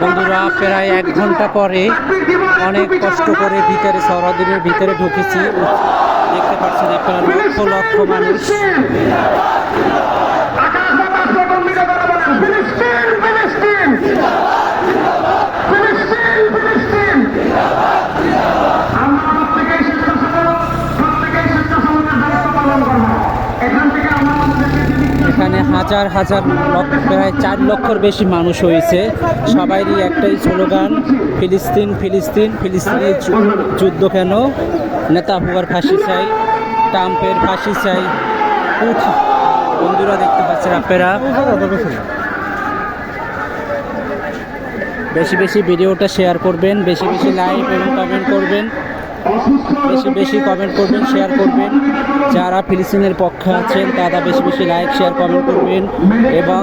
বন্ধুরা প্রায় এক ঘণ্টা পরে অনেক কষ্ট করে ভিতরে সরাদিনের ভিতরে ঢুকেছি। দেখতে পাচ্ছেন আপনারা লক্ষ লক্ষ মানুষ এখানে হাজার হাজার প্রায় চার লক্ষর বেশি মানুষ হয়েছে। সবারই একটাই স্লোগান, ফিলিস্তিন ফিলিস্তিন ফিলিস্তিনের যুদ্ধ কেন? নেতা হুয়ার ফাঁসি চাই, ট্রাম্পের ফাঁসি চাই। উঠ, বন্ধুরা দেখতে পাচ্ছেন আপনারা। বেশি বেশি ভিডিওটা শেয়ার করবেন, বেশি বেশি লাইক এবং কমেন্ট করবেন। বেশি বেশি কমেন্ট করবেন শেয়ার করবেন যারা ফিলিস্তিনের পক্ষে আছেন তারা বেশি বেশি লাইক শেয়ার কমেন্ট করবেন এবং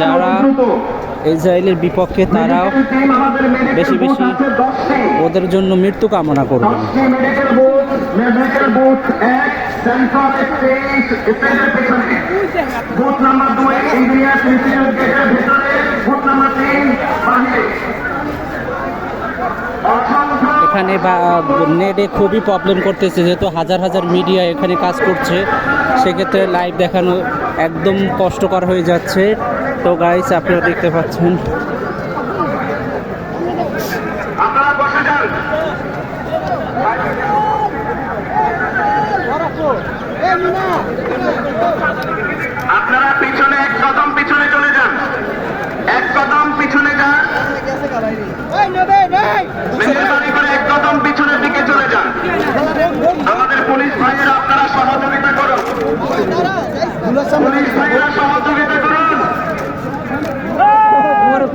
যারা ইসরায়েলের বিপক্ষে তারাও বেশি বেশি ওদের জন্য মৃত্যু কামনা করবেন বুথ নাম্বার দুই ইঞ্জিনিয়ার এখানে বা নেটে খুবই প্রবলেম করতেছে, যেহেতু হাজার হাজার মিডিয়া এখানে কাজ করছে, সেক্ষেত্রে লাইভ দেখানো একদম কষ্টকর হয়ে যাচ্ছে। তো গাইস আপনারা দেখতে পাচ্ছেন।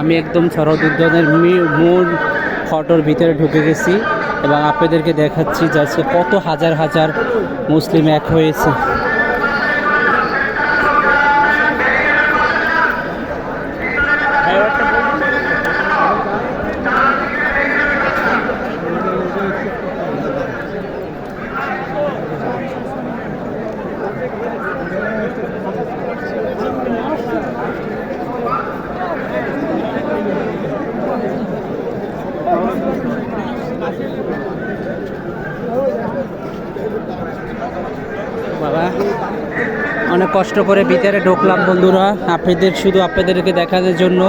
আমি একদম শরৎ উদ্যানের মূল ফটোর ভিতরে ঢুকে গেছি এবং আপনাদেরকে দেখাচ্ছি যে কত হাজার হাজার মুসলিম এক হয়েছে। বাবা। অনেক কষ্ট করে ভিতরে ঢুকলাম বন্ধুরা। আপনাদের শুধু আপনাদেরকে দেখানোর জন্য।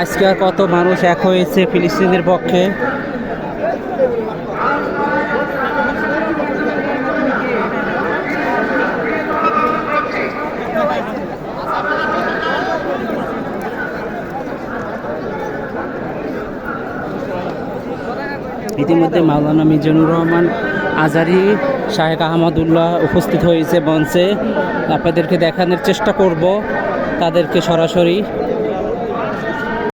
আজকে আর কত মানুষ এক হয়েছে ফিলিস্তিনের পক্ষে। ইতিমধ্যে মাওলানা মিজানুর রহমান আজারি শাহেক আহমদুল্লাহ উপস্থিত হয়েছে মঞ্চে। আপনাদেরকে দেখানোর চেষ্টা করব তাদেরকে সরাসরি।